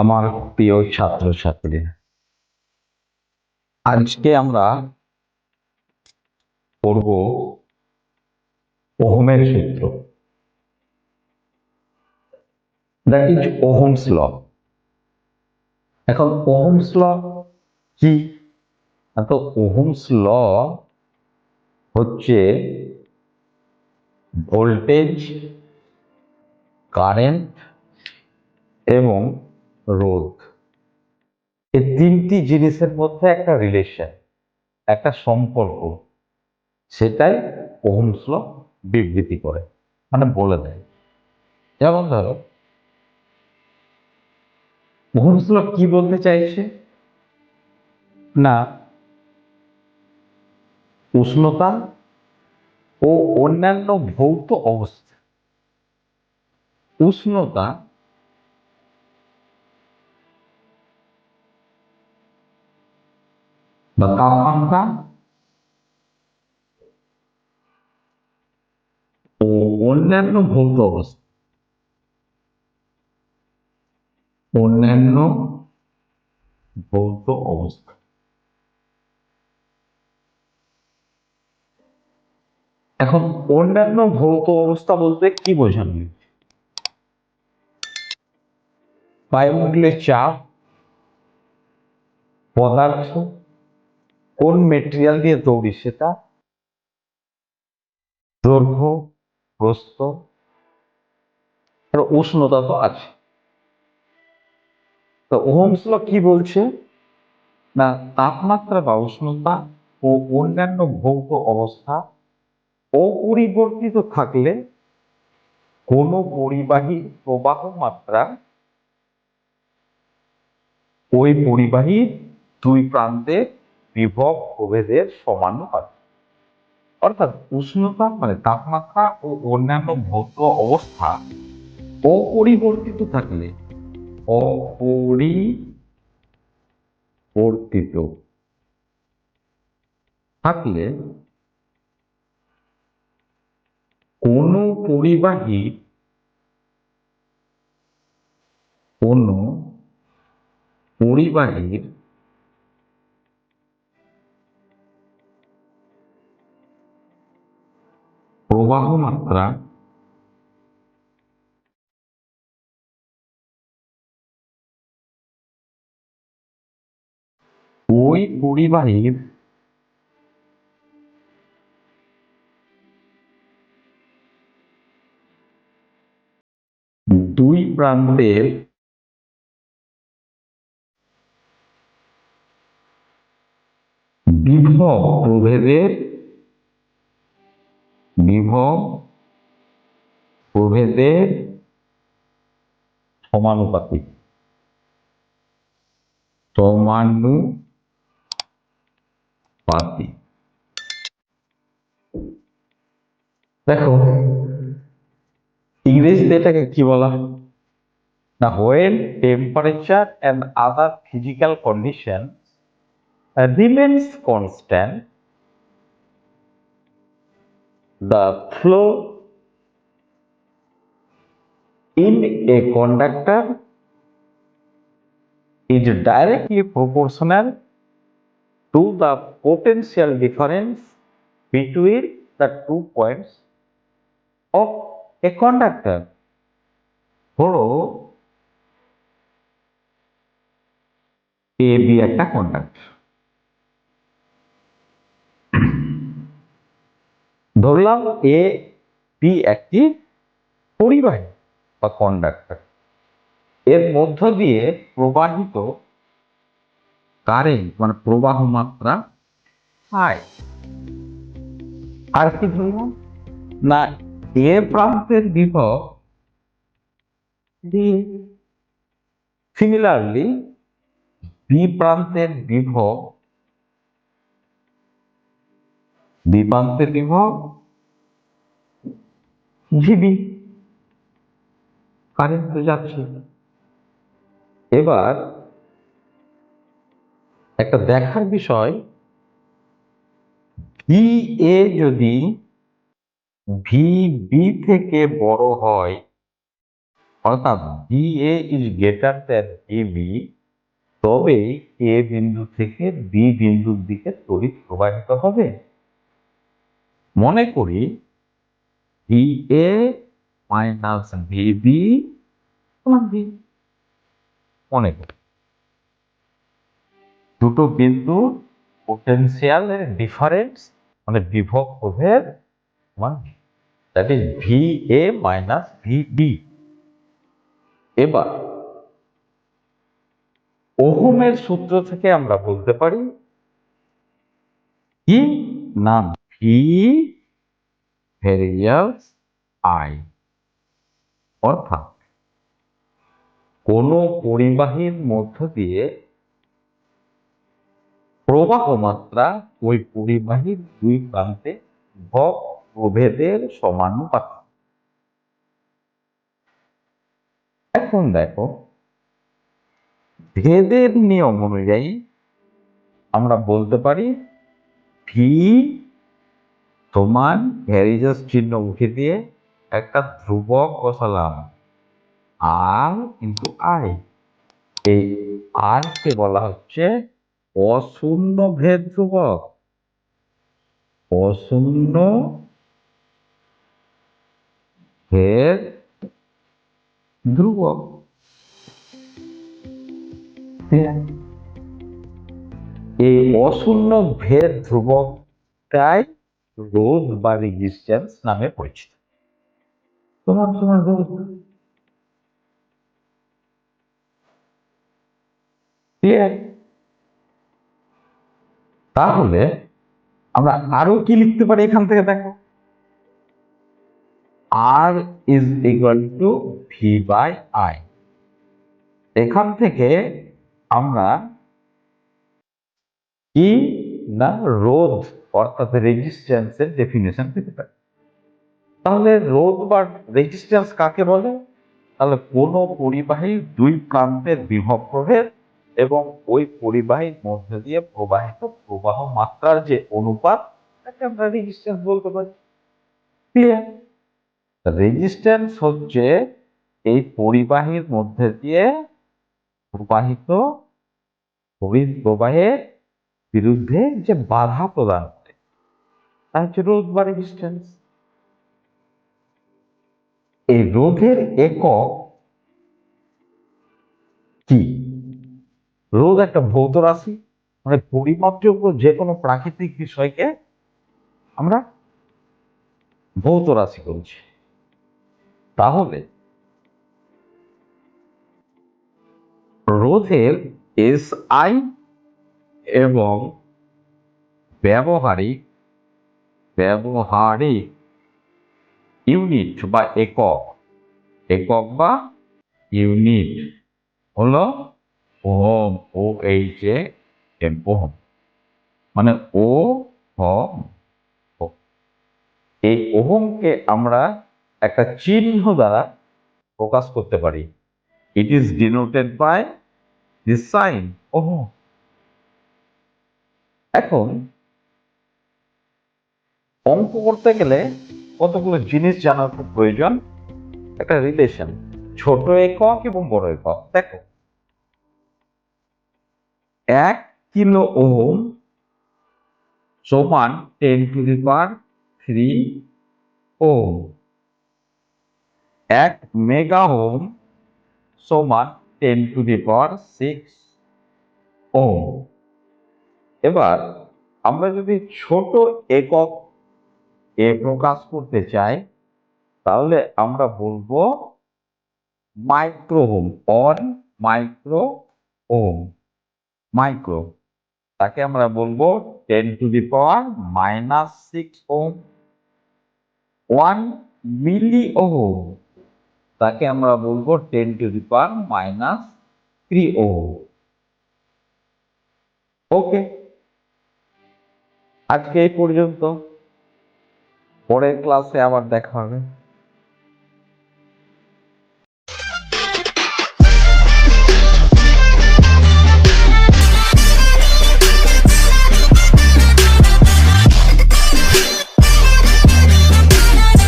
আমার প্রিয় ছাত্রছাত্রীরা আজকে আমরা পড়ব ওহমের সূত্র। That is Ohm's law. এখন ওহমস ল কি? তো ওহমস ল হচ্ছে ভোল্টেজ, কারেন্ট এবং রোধ এই তিনটি জিনিসের মধ্যে একটা রিলেশন একটা সম্পর্ক, সেটাই ওহমস ল বিবৃতি করে মানে বলে দেয়। যেমন ধরো, ওহমস ল কি বলতে চাইছে? না, উষ্ণতা ও অন্যান্য ভৌত অবস্থা। উষ্ণতা বা তাপমাত্রা ও অন্যান্য ভৌত অবস্থা অন্যান্য ভৌত অবস্থা এখন অন্যান্য ভৌত অবস্থা বলতে কি বোঝানো? হয়েছে? বায়ুমণ্ডলের চাপ পদার্থ কোন মেটেরিয়াল দিয়ে তৈরি সেটা দৈর্ঘ্য প্রস্থ উষ্ণতা তো আছে। তো ওহমস কি বলছে? না, তাপমাত্রা বা উষ্ণতা ও অন্যান্য ভৌত অবস্থা অপরিবর্তিত থাকলে কোনো পরিবাহী প্রবাহ মাত্রা ওই পরিবাহী দুই প্রান্তে বিভব প্রভেদের সমানুপাতিক অর্থাৎ উষ্ণতা মানে তাপমাত্রা ও অন্যান্য ভৌত অবস্থা অপরিবর্তিত থাকলে অপরিবর্তিত থাকলে কোন পরিবাহী কোন পরিবাহীর প্রবাহ মাত্রা ওই পরিবাহীর দুই প্রান্তের বিভব প্রভেদের বিভব প্রভেদের সমানুপাতিক। সমানুপাতিক। দেখো, ইংরেজিতে এটাকে কি বলা হয়? না when temperature, and other physical condition remains constant the flow in a conductor is directly proportional to the potential difference between the two points of a conductor. ধরো এ বি একটা কন্ডাক্টর ধরলাম এ বি একটি পরিবাহী বা conductor এর মধ্য দিয়ে প্রবাহিত কারেন্ট মানে প্রবাহ মাত্রা আই আর কি ধরলাম? না, এ প্রান্তের বিভব সিমিলারলি বি প্রান্তের বিভব বি প্রান্তের বিভব জিবি কারেন্ট তো যাচ্ছে। এবার একটা দেখার বিষয় ভি এ যদি ভি বি থেকে বড় হয় অর্থাৎ B A is greater than A B তবে এ বিন্দু থেকে বি বিন্দুর দিকে তড়িৎ প্রবাহিত হবে। মনে করি B A minus B B B মনে করি। দুটো বিন্দু পোটেনশিয়ালের ডিফারেন্স মানে বিভব প্রভেদ that is V A minus V B এবার, ওহমের সূত্র থেকে আমরা বলতে পারি কি না ভি ভেরিয়াস আই অর্থাৎ কোনো পরিবাহীর মধ্য দিয়ে প্রবাহ মাত্রা ওই পরিবাহীর দুই প্রান্তে ভব প্রভেদের এখন দেখো, ভেদের নিয়ম অনুযায়ী আমরা বলতে পারি, ভি সমান ভ্যারিজাস চিহ্ন মুখে দিয়ে একটা ধ্রুবক বসালাম আর কিন্তু আই এই আর কে বলা হচ্ছে অশূন্য ভেদ ধ্রুবক। অশূন্য ভেদ ধ্রুবক। এই অশূন্য ভেদ ধ্রুবকটাই রোধ বা রেজিস্ট্যান্স নামে পরিচিত। তোমার তোমার রোধ তাহলে আমরা আরও কি লিখতে পারি এখান থেকে দেখো? R is equal to V by I এখান থেকে আমরা কি না রোধ অর্থাৎ রেজিস্ট্যান্সের ডেফিনেশন পেতে পারি। তাহলে রোধ বা রেজিস্ট্যান্স কাকে বলে? তাহলে কোনো পরিবাহীর দুই প্রান্তের বিভব প্রভেদ এবং ওই পরিবাহীর মধ্যে দিয়ে প্রবাহিত প্রবাহ মাত্রার যে অনুপাত, তাকে আমরা রেজিস্ট্যান্স বলতে পারি। ক্লিয়ার রেজিস্ট্যান্স হচ্ছে এই পরিবাহীর মধ্যে দিয়ে প্রবাহিত প্রবাহের বিরুদ্ধে যে বাধা প্রদান করে, তা হচ্ছে রোধ বা রেজিস্ট্যান্স এই রোধের একক কি? রোধ একটা ভৌত রাশি মানে পরিমাপযোগ্য যে কোনো প্রাকৃতিক বিষয়কে আমরা ভৌত রাশি করছি তাহলে রোধের এস আই এবং ব্যবহারিক ব্যবহারিক ইউনিট বা একক। একক বা ইউনিট হলো ohm O H A M ohm. মানে ও হম। এই ওহমকে আমরা একটা চিহ্ন দ্বারা প্রকাশ করতে পারি। It is denoted by this sign ohm. এখন, অঙ্ক করতে গেলে কতগুলো জিনিস জানার খুব প্রয়োজন? একটা রিলেশন ছোট একক এবং বড় একক। দেখো, এক কিলো ওহম সমান ten to the power three ohm এক মেগা ওহম সমান ten to the power six ohm এবার আমরা যদি ছোট একক এ প্রকাশ করতে চাই, তাহলে আমরা বলব micro ohm on micro ohm micro তাকে আমরা বলব ten to the power minus six ohm one milli ohm তাকে আমরা বলব ten to the power minus three ohm okay আজকে এই পর্যন্ত। পরের ক্লাসে আবার দেখা হবে।